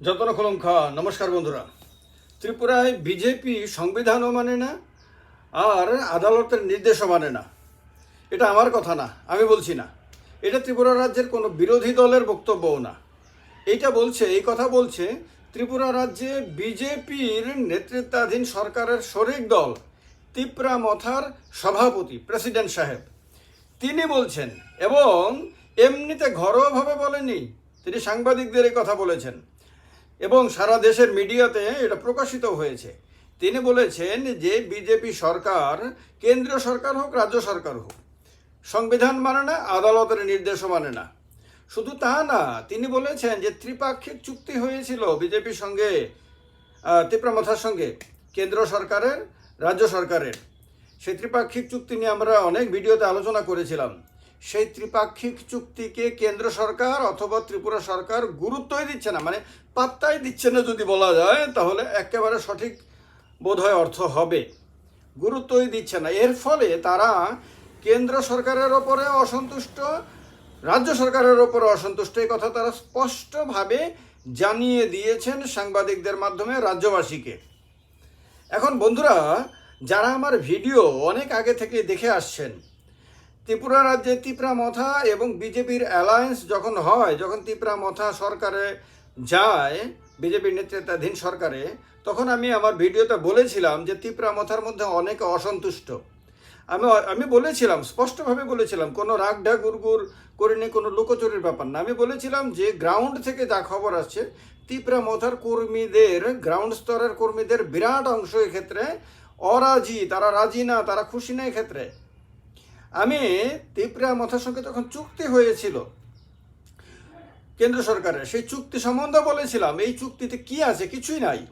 যতন খা নমস্কার বন্ধুরা। ত্রিপুরায় বিজেপি সংবিধানও মানে না, আর আদালতের নির্দেশও মানে না। এটা আমার কথা না, আমি বলছি না। এটা ত্রিপুরা রাজ্যের কোনো বিরোধী দলের বক্তব্যও না। এইটা বলছে, এই কথা বলছে ত্রিপুরা রাজ্যে বিজেপির নেতৃত্বাধীন সরকারের শরিক দল, তিপ্রা মথার সভাপতি, প্রেসিডেন্ট সাহেব। তিনি বলছেন, এবং এমনিতে ঘরোয়াভাবে বলেনি তিনি সাংবাদিকদের এই কথা বলেছেন। এবং সারা দেশের মিডিয়াতে এটা প্রকাশিত হয়েছে। তিনি বলেছেন যে বিজেপি সরকার কেন্দ্রীয় সরকার হোক রাজ্য সরকার হোক সংবিধান মানে না আদালতের নির্দেশও মানে না। শুধু তা না তিনি বলেছেন যে ত্রিপাক্ষিক চুক্তি হয়েছিল বিজেপির সঙ্গে আহ, তিপ্রামথার সঙ্গে কেন্দ্র সরকারের রাজ্য সরকারের। সেই ত্রিপাক্ষিক চুক্তি নিয়ে আমরা অনেক ভিডিওতে আলোচনা করেছিলাম। সেই ত্রিপাক্ষিক চুক্তিকে কেন্দ্র সরকার অথবা ত্রিপুরা সরকার গুরুত্বই দিচ্ছে না মানে পাত্তাই দিচ্ছে না যদি বলা যায়, তাহলে একেবারে সঠিক বোধহয় অর্থ হবে। গুরুত্বই দিচ্ছে না। এর ফলে তারা কেন্দ্র সরকারের ওপরে অসন্তুষ্ট, রাজ্য সরকারের ওপরে অসন্তুষ্ট, এই কথা তারা স্পষ্টভাবে জানিয়ে দিয়েছেন সাংবাদিকদের মাধ্যমে রাজ্যবাসীকে। এখন বন্ধুরা, যারা আমার ভিডিও অনেক আগে থেকে দেখে আসছেন ত্রিপুরা রাজ্যে তিপ্রা মথা এবং বিজেপির অ্যালায়েন্স যখন হয়, যখন তিপ্রা মথা সরকারে যায়, বিজেপির নেতৃত্বাধীন সরকারে, তখন আমি আমার ভিডিওতে বলেছিলাম যে তিপ্রা মথার মধ্যে অনেকে অসন্তুষ্ট। আমি আমি বলেছিলাম, স্পষ্টভাবে বলেছিলাম, কোনো রাগ ঢাক গুড়গুড় করিনি, কোনো লুকোচুরির ব্যাপার না। আমি বলেছিলাম যে গ্রাউন্ড থেকে যা খবর আসছে তিপ্রা মথার কর্মীদের, গ্রাউন্ড স্তরের কর্মীদের বিরাট অংশ এক্ষেত্রে অরাজি, তারা রাজি না, তারা খুশি না এক্ষেত্রে। আমি তিপ্রা মথার সঙ্গে তখন চুক্তি হয়েছিল। কেন্দ্র সরকারের। সেই চুক্তি সম্বন্ধে বলেছিলাম, এই চুক্তিতে কি আছে কিছুই নাই।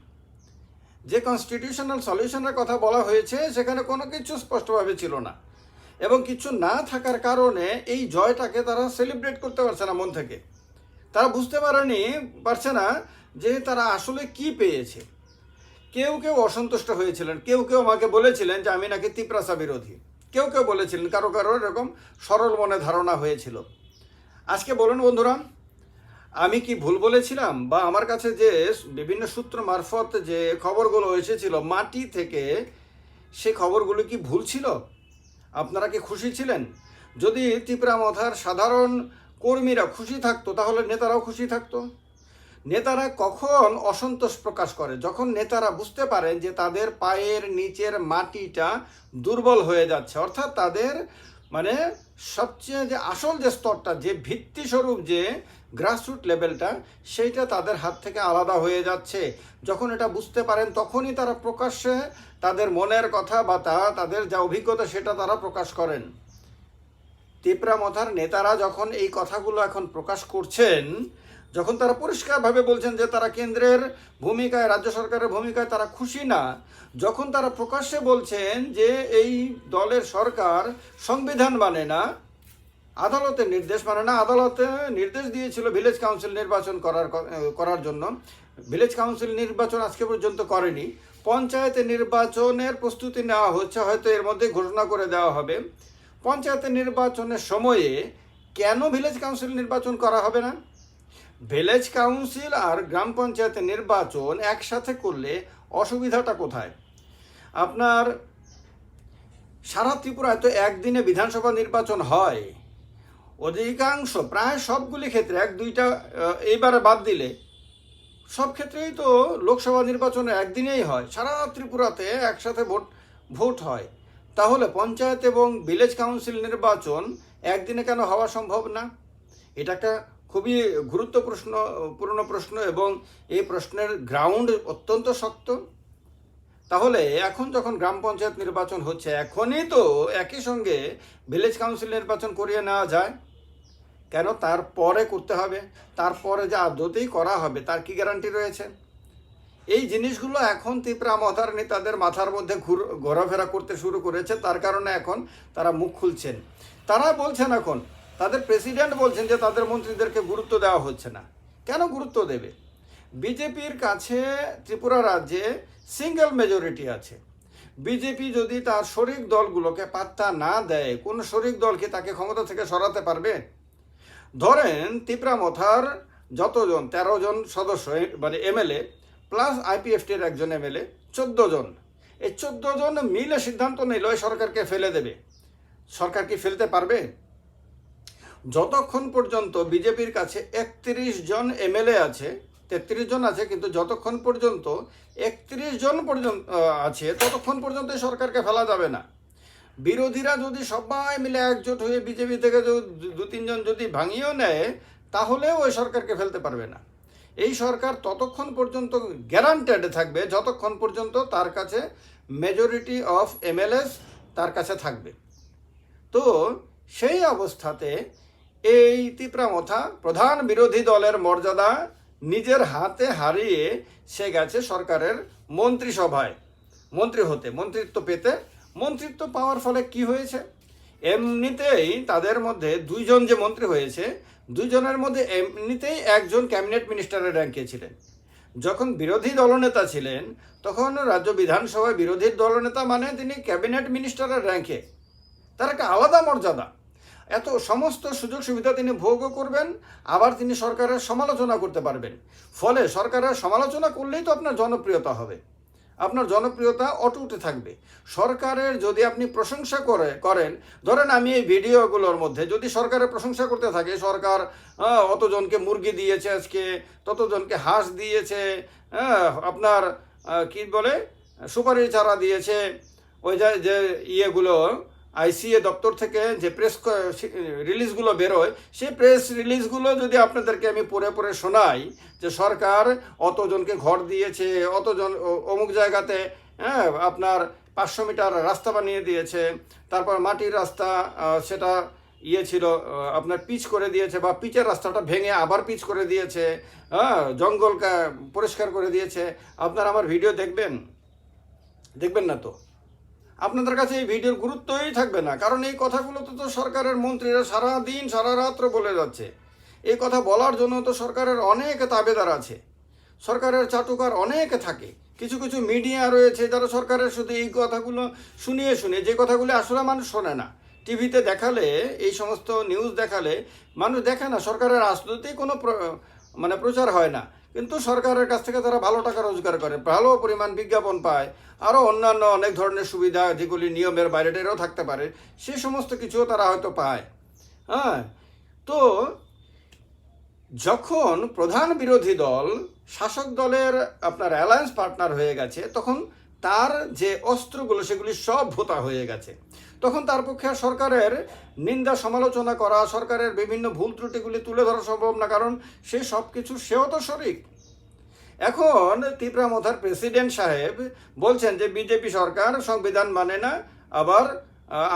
যে কনস্টিটিউশনাল সলিউশনের কথা বলা হয়েছে, সেখানে কোনো কিছু স্পষ্টভাবে ছিল না। এবং কিছু না থাকার কারণে এই জয়টাকে তারা সেলিব্রেট করতে পারছে না মন থেকে। তারা বুঝতে পারেনি, পারছে না যে তারা আসলে কি পেয়েছে। কেউ কেউ অসন্তুষ্ট হয়েছিলেন, কেউ কেউ আমাকে বলেছিলেন যে আমি নাকি তিপ্রাসা বিরোধী। কেউ কেউ বলেছিলেন, কারও কারও এরকম সরল মনে ধারণা হয়েছিল। আজকে বলুন বন্ধুরা, আমি কি ভুল বলেছিলাম? বা আমার কাছে যে বিভিন্ন সূত্র মারফত যে খবরগুলো এসেছিল, মাটি থেকে সে খবরগুলো কি ভুল ছিল? আপনারা কি খুশি ছিলেন? যদি ত্রিপুরা মথার সাধারণ কর্মীরা খুশি থাকতো, তাহলে নেতারাও খুশি থাকতো। নেতারা কখন অসন্তোষ প্রকাশ করে? যখন নেতারা বুঝতে পারেন যে তাদের পায়ের নিচের মাটিটা দুর্বল হয়ে যাচ্ছে, অর্থাৎ তাদের মানে সবচেয়ে যে আসল যে স্তরটা, যে ভিত্তিস্বরূপ যে গ্রাসরুট লেভেলটা সেইটা তাদের হাত থেকে আলাদা হয়ে যাচ্ছে। যখন এটা বুঝতে পারেন, তখনই তারা প্রকাশ্যে তাদের মনের কথা বা তা, তাদের যা অভিজ্ঞতা সেটা তারা প্রকাশ করেন। তিপ্রা মথার নেতারা যখন এই কথাগুলো এখন প্রকাশ করছেন যখন তারা পরিষ্কারভাবে বলছেন যে তারা কেন্দ্রের ভূমিকায়, রাজ্য সরকারের ভূমিকায় তারা খুশি না, যখন তারা প্রকাশ্যে বলছেন যে এই দলের সরকার সংবিধান মানে না, আদালতের নির্দেশ মানে না, আদালতে নির্দেশ দিয়েছিল ভিলেজ কাউন্সিল নির্বাচন করার করার জন্য। ভিলেজ কাউন্সিল নির্বাচন আজকে পর্যন্ত করেনি। পঞ্চায়েতে নির্বাচনের প্রস্তুতি নেওয়া হচ্ছে, হয়তো এর মধ্যে ঘোষণা করে দেওয়া হবে। পঞ্চায়েতের নির্বাচনের সময়ে কেন ভিলেজ কাউন্সিল নির্বাচন করা হবে না? ভিলেজ কাউন্সিল আর গ্রাম পঞ্চায়েতের নির্বাচন একসাথে করলে অসুবিধাটা কোথায়? আপনার সারা ত্রিপুরায় তো একদিনে বিধানসভা নির্বাচন হয়। অধিকাংশ, প্রায় সবগুলি ক্ষেত্রে এক, দুইটা এইবারে বাদ দিলে সব ক্ষেত্রেই তো লোকসভা নির্বাচন একদিনেই হয়। সারা ত্রিপুরাতে একসাথে ভোট ভোট হয়। তাহলে পঞ্চায়েত এবং ভিলেজ কাউন্সিল নির্বাচন একদিনে কেন হওয়া সম্ভব না? এটা একটা খুবই গুরুত্ব প্রশ্ন, পূর্ণ প্রশ্ন এবং এই প্রশ্নের গ্রাউন্ড অত্যন্ত শক্ত। তাহলে এখন যখন গ্রাম পঞ্চায়েত নির্বাচন হচ্ছে, এখনই তো একই সঙ্গে ভিলেজ কাউন্সিল নির্বাচন করিয়ে নেওয়া যায়। কেন? তারপরে করতে হবে। তারপরে যে আদতেই করা হবে, তার কি গ্যারান্টি রয়েছে? এই জিনিসগুলো এখন ত্রিপুরা মথার তাদের মাথার মধ্যে ঘুর, ঘোরাফেরা করতে শুরু করেছে। তার কারণে এখন তারা মুখ খুলছেন। তারা বলছেন এখন তাদের প্রেসিডেন্ট বলছেন যে তাদের মন্ত্রীদেরকে গুরুত্ব দেওয়া হচ্ছে না। কেন গুরুত্ব দেবে? বিজেপির কাছে ত্রিপুরা রাজ্যে সিঙ্গেল মেজরিটি আছে। বিজেপি যদি তার শরিক দলগুলোকে পাত্তা না দেয়, কোন শরিক দলকে তাকে ক্ষমতা থেকে সরাতে পারবে? ধরেন তিপ্রা মথার যতজন, তেরো জন সদস্য মানে এমএলএ প্লাস আইপিএফটির একজন এমএলএ, চোদ্দ জন। এই চোদ্দ জন মিলে সিদ্ধান্ত নিল সরকারকে ফেলে দেবে। সরকার কি ফেলতে পারবে? যতক্ষণ পর্যন্ত বিজেপির কাছে একত্রিশ জন এমএলএ আছে, তেত্রিশ জন আছে, কিন্তু যতক্ষণ পর্যন্ত একত্রিশ জন পর্যন্ত আছে, ততক্ষণ পর্যন্ত সরকারকে ফেলা যাবে না। বিরোধীরা যদি সবাই মিলে একজোট হয়ে বিজেপি থেকে দু তিনজন যদি ভাঙিয়েও নেয়, তাহলেও ওই সরকারকে ফেলতে পারবে না। এই সরকার ততক্ষণ পর্যন্ত গ্যারান্টেড থাকবে, যতক্ষণ পর্যন্ত তার কাছে মেজরিটি অফ এমএলএস তার কাছে থাকবে। তো সেই অবস্থাতে এই তিপ্রামথা প্রধান বিরোধী দলের মর্যাদা নিজের হাতে হারিয়ে সে গেছে সরকারের মন্ত্রিসভায়। মন্ত্রী হতে, মন্ত্রিত্ব পেতে। মন্ত্রিত্ব পাওয়ার ফলে কি হয়েছে? এমনিতেই তাদের মধ্যে দুইজন যে মন্ত্রী হয়েছে, দুইজনের মধ্যে এমনিতেই একজন ক্যাবিনেট মিনিস্টারের র্যাঙ্কে ছিলেন। যখন বিরোধী দলনেতা ছিলেন, তখন রাজ্য বিধানসভায় বিরোধী দলনেতা মানে তিনি ক্যাবিনেট মিনিস্টারের র্যাঙ্কে। তার একটা আলাদা মর্যাদা। এত সমস্ত সুযোগ সুবিধা তিনি ভোগও করবেন, আবার তিনি সরকারের সমালোচনা করতে পারবেন। ফলে সরকারের সমালোচনা করলেই তো আপনার জনপ্রিয়তা হবে। আপনার জনপ্রিয়তা অটুটে থাকবে। সরকারের যদি আপনি প্রশংসা করে, করেন, ধরেন আমি এই ভিডিওগুলোর মধ্যে যদি সরকারের প্রশংসা করতে থাকে, সরকার অতজনকে মুরগি দিয়েছে আজকে, ততজনকে হাঁস দিয়েছে আপনার কি বলে সুপারি চারা দিয়েছে, ওই যে ইয়েগুলো আইসিএ দপ্তর থেকে যে প্রেস রিলিজগুলো বেরোয়, সেই প্রেস রিলিজগুলো যদি আপনাদেরকে আমি পড়ে পড়ে শোনাই যে সরকার অতজনকে ঘর দিয়েছে, অতজন অমুক জায়গাতে হ্যাঁ আপনার পাঁচশো মিটার রাস্তা বানিয়ে দিয়েছে, তারপর মাটির রাস্তা সেটা ইয়ে ছিল আপনার পিচ করে দিয়েছে বা পিচের রাস্তাটা ভেঙে আবার পিচ করে দিয়েছে হ্যাঁ জঙ্গল পরিষ্কার করে দিয়েছে। আপনারা আমার ভিডিও দেখবেন? দেখবেন না তো? আপনাদের কাছে এই ভিডিওর গুরুত্বই থাকবে না, কারণ এই কথাগুলো তো তো সরকারের মন্ত্রীরা সারা দিন সারা রাত্র বলে যাচ্ছে। এই কথা বলার জন্য তো সরকারের অনেক তাবেদার আছে। সরকারের চাটুকার অনেক থাকে। কিছু কিছু মিডিয়া রয়েছে যারা সরকারের শুধু এই কথাগুলো শুনিয়ে শুনে, যে কথাগুলো আসলে মানুষ শোনে না। টিভিতে দেখালে, এই সমস্ত নিউজ দেখালে, মানুষ দেখে না, সরকারের রাজনীতি কোনো মানে প্রচার হয় না। কিন্তু সরকারের কাছ থেকে তারা ভালো টাকা রোজগার করে, ভালো পরিমাণ বিজ্ঞাপন পায় আরও অন্যান্য অনেক ধরনের সুবিধা, যেগুলি নিয়মের বাইরে টেরেও থাকতে পারে, সে সমস্ত কিছুও তারা হয়তো পায়। হ্যাঁ তো যখন প্রধান বিরোধী দল, শাসক দলের আপনার অ্যালায়েন্স পার্টনার হয়ে গেছে, তখন তার যে অস্ত্রগুলো, সেগুলি সব ভোতা হয়ে গেছে। তখন তার পক্ষে সরকারের নিন্দা সমালোচনা করা, সরকারের বিভিন্ন ভুল ত্রুটিগুলি তুলে ধরা সম্ভব না, কারণ সে সব কিছু সেও তো শরিক। এখন তিপ্রামথার প্রেসিডেন্ট সাহেব বলছেন যে বিজেপি সরকার সংবিধান মানে না, আবার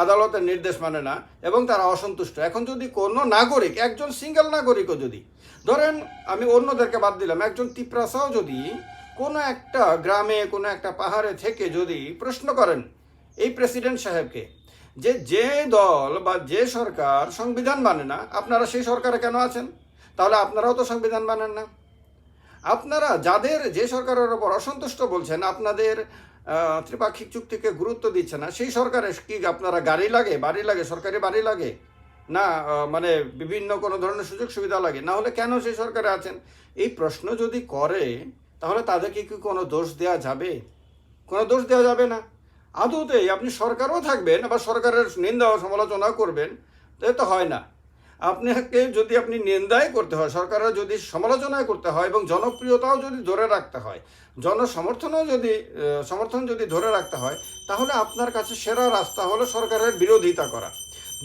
আদালতের নির্দেশ মানে না, এবং তারা অসন্তুষ্ট। এখন যদি কোনো নাগরিক, একজন সিঙ্গেল নাগরিকও যদি, ধরেন আমি অন্যদেরকে বাদ দিলাম, একজন তিপ্রাসাও যদি কোনো একটা গ্রামে, কোনো একটা পাহাড়ে থেকে যদি প্রশ্ন করেন এই প্রেসিডেন্ট সাহেবকে যে যে দল বা যে সরকার সংবিধান মানে না, আপনারা সেই সরকারে কেন আছেন? তাহলে আপনারাও তো সংবিধান মানেন না। আপনারা যাদের, যে সরকারের ওপর অসন্তুষ্ট বলছেন, আপনাদের ত্রিপাক্ষিক চুক্তিকে গুরুত্ব দিচ্ছে না, সেই সরকারে কি আপনারা গাড়ি লাগে, বাড়ি লাগে, সরকারি বাড়ি লাগে? না মানে বিভিন্ন কোনো ধরনের সুযোগ সুবিধা লাগে? না হলে কেন সেই সরকারে আছেন? এই প্রশ্ন যদি করে, তাহলে তাদেরকে কি কোনো দোষ দেওয়া যাবে? কোনো দোষ দেওয়া যাবে না। আদৌতেই আপনি সরকারও থাকবেন, আবার সরকারের নিন্দা সমালোচনা করবেন, এ তো হয় না। আপনাকে যদি আপনি নিন্দাই করতে হয়, সরকারের যদি সমালোচনাই করতে হয় এবং জনপ্রিয়তাও যদি ধরে রাখতে হয়, জনসমর্থনও যদি সমর্থন যদি ধরে রাখতে হয়, তাহলে আপনার কাছে সেরা রাস্তা হলো সরকারের বিরোধিতা করা,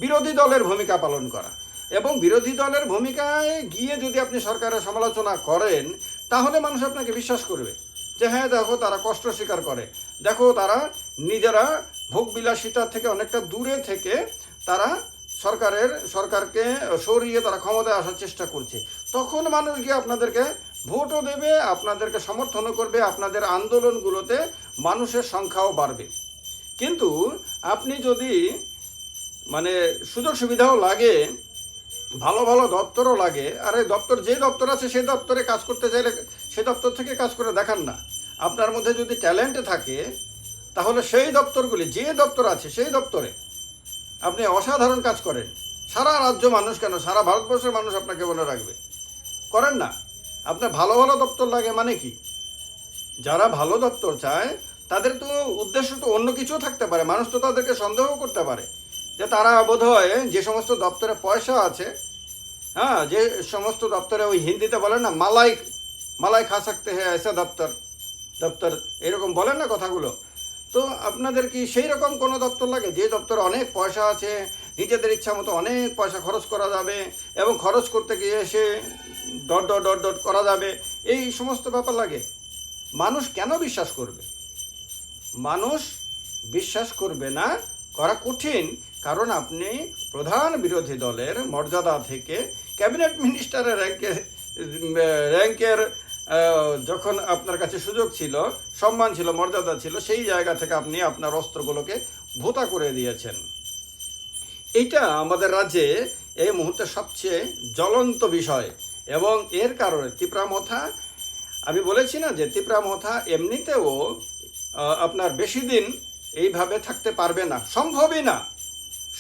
বিরোধী দলের ভূমিকা পালন করা এবং বিরোধী দলের ভূমিকায় গিয়ে যদি আপনি সরকারের সমালোচনা করেন, তাহলে মানুষ আপনাকে বিশ্বাস করবে যে হ্যাঁ দেখো তারা কষ্ট স্বীকার করে। দেখো তারা নিজেরা ভোগ বিলাসিতার থেকে অনেকটা দূরে থেকে তারা সরকারের, সরকারকে সরিয়ে তারা ক্ষমতায় আসার চেষ্টা করছে। তখন মানুষ গিয়ে আপনাদেরকে ভোটও দেবে, আপনাদেরকে সমর্থনও করবে, আপনাদের আন্দোলনগুলোতে মানুষের সংখ্যাও বাড়বে। কিন্তু আপনি যদি মানে সুযোগ সুবিধাও লাগে, ভালো ভালো দপ্তরও লাগে, আর এই দপ্তর যে দপ্তর আছে সেই দপ্তরে কাজ করতে চাইলে সেই দপ্তর থেকে কাজ করে দেখান না। আপনার মধ্যে যদি ট্যালেন্ট থাকে, তাহলে সেই দপ্তরগুলি, যে দপ্তর আছে সেই দপ্তরে আপনি অসাধারণ কাজ করেন। সারা রাজ্য মানুষ কেন? সারা ভারতবর্ষের মানুষ আপনাকে মনে রাখবে। করেন না। আপনার ভালো ভালো দপ্তর লাগে মানে কি? যারা ভালো দপ্তর চায়, তাদের তো উদ্দেশ্য তো অন্য কিছু থাকতে পারে। মানুষ তো তাদেরকে সন্দেহ করতে পারে যে তারা বোধহয় যে সমস্ত দপ্তরে পয়সা আছে হ্যাঁ যে সমস্ত দপ্তরে ওই হিন্দিতে বলে না মালাই মালাই খা সকতে হ্যাঁ এসে দপ্তর। দপ্তর এরকম বলেন না কথাগুলো। তো আপনাদের কি সেই রকম কোনো দপ্তর লাগে? যে দপ্তরে অনেক পয়সা আছে, নিজেদের ইচ্ছা মতো অনেক পয়সা খরচ করা যাবে এবং খরচ করতে গিয়ে এসে ডট ডট ডট ডট করা যাবে, এই সমস্ত ব্যাপার লাগে? মানুষ কেন বিশ্বাস করবে? মানুষ বিশ্বাস করবে না, করা কঠিন। কারণ আপনি প্রধান বিরোধী দলের মর্যাদা থেকে ক্যাবিনেট মিনিস্টারের র্যাঙ্কে র্যাঙ্কের যখন আপনার কাছে সুযোগ ছিল, সম্মান ছিল, মর্যাদা ছিল, সেই জায়গা থেকে আপনি আপনার অস্ত্রগুলোকে ভোতা করে দিয়েছেন। এইটা আমাদের রাজ্যে এই মুহূর্তে সবচেয়ে জ্বলন্ত বিষয় এবং এর কারণে তিপ্রামথা, আমি বলেছি না যে তিপ্রামথা এমনিতেও আপনার বেশি দিন এইভাবে থাকতে পারবে না। সম্ভবই না।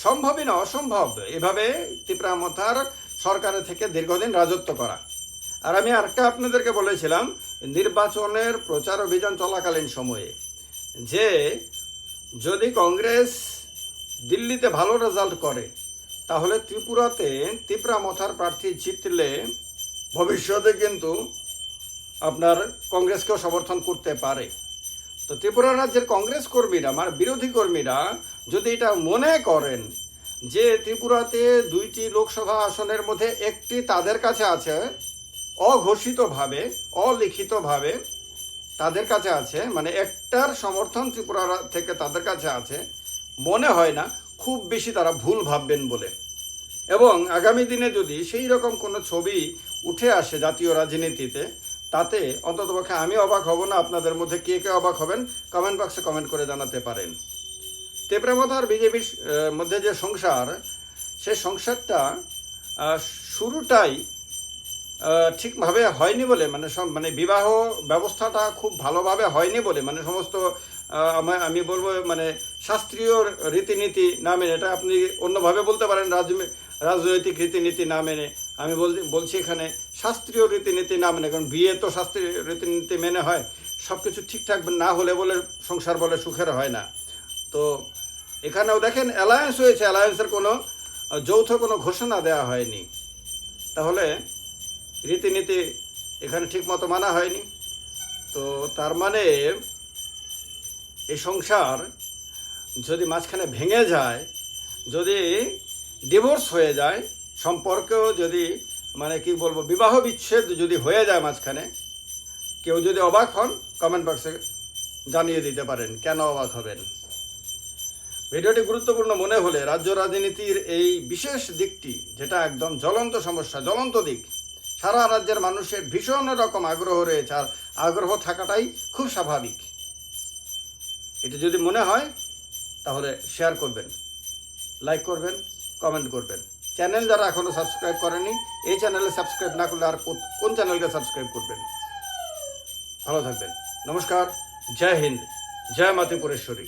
সম্ভবই না, অসম্ভব। এভাবে তিপ্রামথার সরকারের থেকে দীর্ঘদিন রাজত্ব করা। আর আমি আরেকটা আপনাদেরকে বলেছিলাম, নির্বাচনের প্রচার অভিযান চলাকালীন সময়ে, যে যদি কংগ্রেস দিল্লিতে ভালো রেজাল্ট করে, তাহলে ত্রিপুরাতে ত্রিপুরা মথার প্রার্থী জিতলে ভবিষ্যতে কিন্তু আপনার কংগ্রেসকেও সমর্থন করতে পারে। তো ত্রিপুরা রাজ্যের কংগ্রেস কর্মীরা মানে বিরোধী কর্মীরা যদি এটা মনে করেন যে ত্রিপুরাতে দুইটি লোকসভা আসনের মধ্যে একটি তাদের কাছে আছে অঘোষিতভাবে, অলিখিতভাবে তাদের কাছে আছে মানে একটার সমর্থন ত্রিপুরা থেকে তাদের কাছে আছে, মনে হয় না খুব বেশি তারা ভুল ভাববেন বলে। এবং আগামী দিনে যদি সেই রকম কোনো ছবি উঠে আসে জাতীয় রাজনীতিতে, তাতে অন্ততপক্ষে আমি অবাক হব না, আপনাদের মধ্যে কে কে অবাক হবেন কমেন্ট বক্সে কমেন্ট করে জানাতে পারেন। তেপ্রেমতার বিজেপির মধ্যে যে সংসার সেই সংসারটা শুরুটাই ঠিকভাবে হয়নি বলে মানে মানে বিবাহ ব্যবস্থাটা খুব ভালোভাবে হয়নি বলে মানে সমস্ত আমি বলব মানে শাস্ত্রীয় রীতিনীতি না মেনে, এটা আপনি অন্যভাবে বলতে পারেন রাজ- রাজনৈতিক রীতিনীতি না মেনে, আমি বল বলছি এখানে শাস্ত্রীয় রীতিনীতি না মেনে, কারণ বিয়ে তো শাস্ত্রীয় রীতিনীতি মেনে হয় সব কিছু ঠিকঠাক না হলে বলে সংসার বলে সুখের হয় না। তো এখানেও দেখেন অ্যালায়েন্স হয়েছে অ্যালায়েন্সের কোনো যৌথ কোনো ঘোষণা দেওয়া হয়নি। তাহলে রীতিনীতি এখানে ঠিক মতো মানা হয়নি। তো তার মানে এই সংসার যদি মাঝখানে ভেঙে যায়, যদি ডিভোর্স হয়ে যায়, সম্পর্কেও যদি মানে কি বলব, বিবাহ বিচ্ছেদ যদি হয়ে যায় মাঝখানে, কেউ যদি অবাক হন কমেন্ট বক্সে জানিয়ে দিতে পারেন, কেন অবাক হবেন? ভিডিওটি গুরুত্বপূর্ণ মনে হলে রাজ্য রাজনীতির এই বিশেষ দিকটি, যেটা একদম জ্বলন্ত সমস্যা, জ্বলন্ত দিক সারা রাজ্যের মানুষের ভীষণ রকম আগ্রহ রয়েছে, আর আগ্রহ থাকাটাই খুব স্বাভাবিক। এটা যদি মনে হয়, তাহলে শেয়ার করবেন লাইক করবেন কমেন্ট করবেন। চ্যানেল যারা এখনও সাবস্ক্রাইব করেনি এই চ্যানেলে সাবস্ক্রাইব না করলে আর কোন চ্যানেলকে সাবস্ক্রাইব করবেন? ভালো থাকবেন। নমস্কার, জয় হিন্দ, জয় মাতৃপুরেশ্বরী।